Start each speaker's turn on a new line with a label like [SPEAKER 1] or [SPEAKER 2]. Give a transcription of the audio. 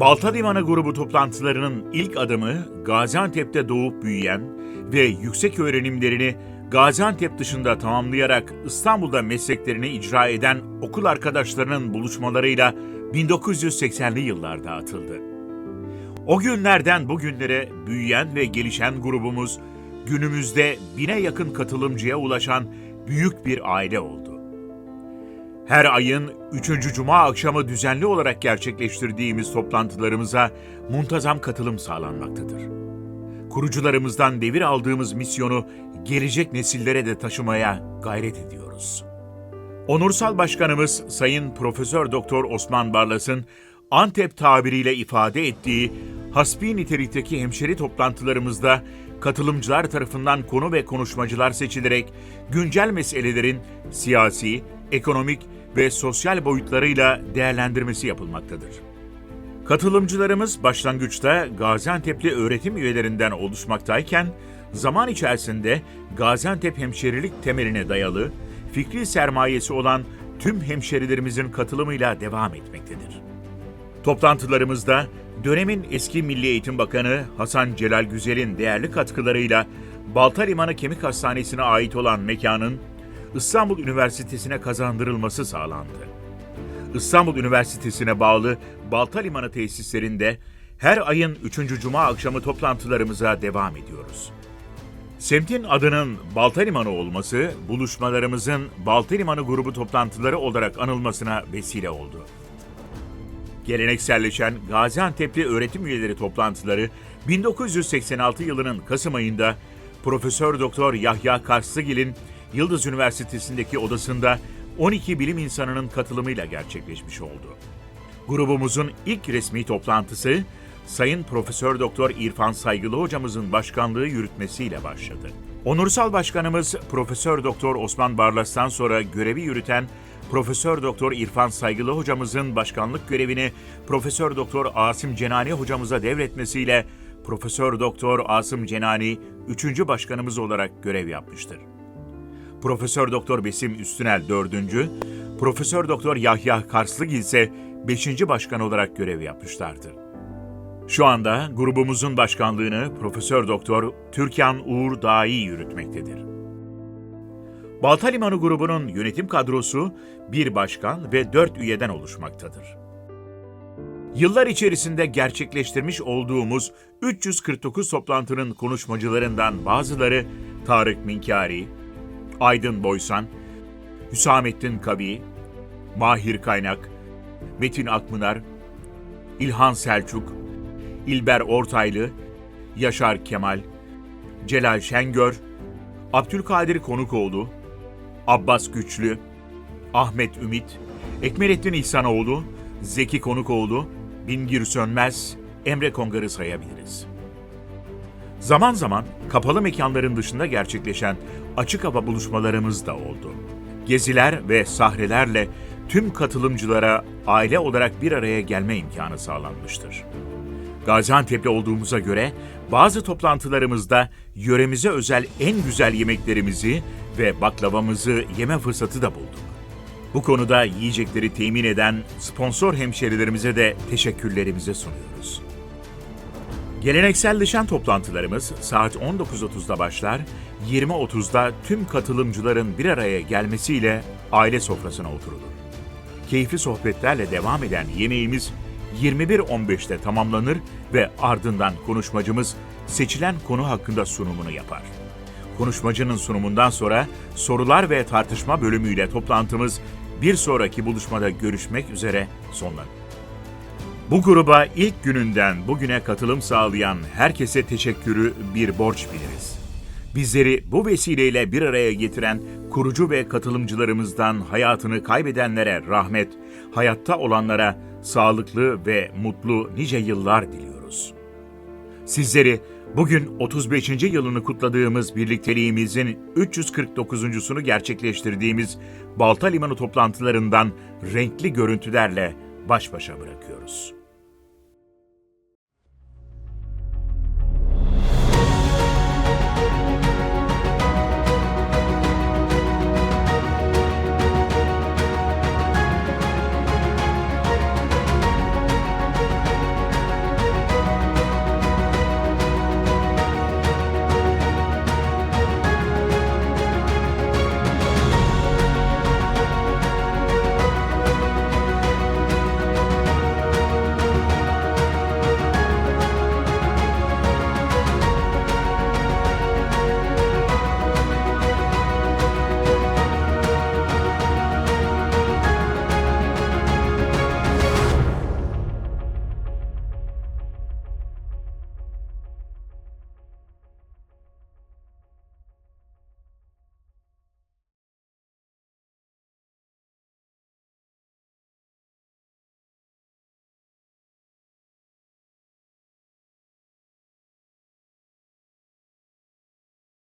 [SPEAKER 1] Balta Limanı grubu toplantılarının ilk adımı Gaziantep'te doğup büyüyen ve yüksek öğrenimlerini Gaziantep dışında tamamlayarak İstanbul'da mesleklerini icra eden okul arkadaşlarının buluşmalarıyla 1980'li yıllarda atıldı. O günlerden bugünlere büyüyen ve gelişen grubumuz günümüzde bine yakın katılımcıya ulaşan büyük bir aile oldu. Her ayın 3. Cuma akşamı düzenli olarak gerçekleştirdiğimiz toplantılarımıza muntazam katılım sağlanmaktadır. Kurucularımızdan devir aldığımız misyonu gelecek nesillere de taşımaya gayret ediyoruz. Onursal Başkanımız Sayın Profesör Doktor Osman Barlas'ın Antep tabiriyle ifade ettiği hasbi nitelikteki hemşeri toplantılarımızda katılımcılar tarafından konu ve konuşmacılar seçilerek güncel meselelerin siyasi, ekonomik ve sosyal boyutlarıyla değerlendirmesi yapılmaktadır. Katılımcılarımız başlangıçta Gaziantep'li öğretim üyelerinden oluşmaktayken, zaman içerisinde Gaziantep hemşerilik temeline dayalı, fikri sermayesi olan tüm hemşerilerimizin katılımıyla devam etmektedir. Toplantılarımızda dönemin eski Milli Eğitim Bakanı Hasan Celal Güzel'in değerli katkılarıyla Balta Limanı Kemik Hastanesi'ne ait olan mekanın İstanbul Üniversitesi'ne kazandırılması sağlandı. İstanbul Üniversitesi'ne bağlı Balta Limanı tesislerinde her ayın 3. Cuma akşamı toplantılarımıza devam ediyoruz. Semtin adının Balta Limanı olması, buluşmalarımızın Balta Limanı grubu toplantıları olarak anılmasına vesile oldu. Gelenekselleşen Gaziantep'li öğretim üyeleri toplantıları 1986 yılının Kasım ayında Profesör Doktor Yahya Karslıgil'in Yıldız Üniversitesi'ndeki odasında 12 bilim insanının katılımıyla gerçekleşmiş oldu. Grubumuzun ilk resmi toplantısı Sayın Profesör Doktor İrfan Saygılı hocamızın başkanlığı yürütmesiyle başladı. Onursal Başkanımız Profesör Doktor Osman Barlas'tan sonra görevi yürüten Profesör Doktor İrfan Saygılı hocamızın başkanlık görevini Profesör Doktor Asım Cenani hocamıza devretmesiyle Profesör Doktor Asım Cenani 3. başkanımız olarak görev yapmıştır. Profesör Doktor Besim Üstünel 4. Profesör Doktor Yahya Karslıgil ise 5. başkan olarak görev yapmışlardır. Şu anda grubumuzun başkanlığını Profesör Doktor Türkan Uğur Dai yürütmektedir. Balta Limanı grubunun yönetim kadrosu bir başkan ve dört üyeden oluşmaktadır. Yıllar içerisinde gerçekleştirmiş olduğumuz 349 toplantının konuşmacılarından bazıları Tarık Minkari, Aydın Boysan, Hüsamettin Kavi, Mahir Kaynak, Metin Akpınar, İlhan Selçuk, İlber Ortaylı, Yaşar Kemal, Celal Şengör, Abdülkadir Konukoğlu, Abbas Güçlü, Ahmet Ümit, Ekmelettin İhsanoğlu, Zeki Konukoğlu, Bingir Sönmez, Emre Kongar'ı sayabiliriz. Zaman zaman kapalı mekanların dışında gerçekleşen açık hava buluşmalarımız da oldu. Geziler ve sahrelerle tüm katılımcılara aile olarak bir araya gelme imkanı sağlanmıştır. Gaziantep'te olduğumuza göre bazı toplantılarımızda yöremize özel en güzel yemeklerimizi ve baklavamızı yeme fırsatı da bulduk. Bu konuda yiyecekleri temin eden sponsor hemşerilerimize de teşekkürlerimizi sunuyoruz. Gelenekselleşen toplantılarımız saat 19.30'da başlar, 20.30'da tüm katılımcıların bir araya gelmesiyle aile sofrasına oturulur. Keyifli sohbetlerle devam eden yemeğimiz 21.15'te tamamlanır ve ardından konuşmacımız seçilen konu hakkında sunumunu yapar. Konuşmacının sunumundan sonra sorular ve tartışma bölümüyle toplantımız bir sonraki buluşmada görüşmek üzere sonlanır. Bu gruba ilk gününden bugüne katılım sağlayan herkese teşekkürü bir borç biliriz. Bizleri bu vesileyle bir araya getiren kurucu ve katılımcılarımızdan hayatını kaybedenlere rahmet, hayatta olanlara sağlıklı ve mutlu nice yıllar diliyoruz. Sizleri bugün 35. yılını kutladığımız birlikteliğimizin 349.sunu gerçekleştirdiğimiz Balta Limanı toplantılarından renkli görüntülerle baş başa bırakıyoruz.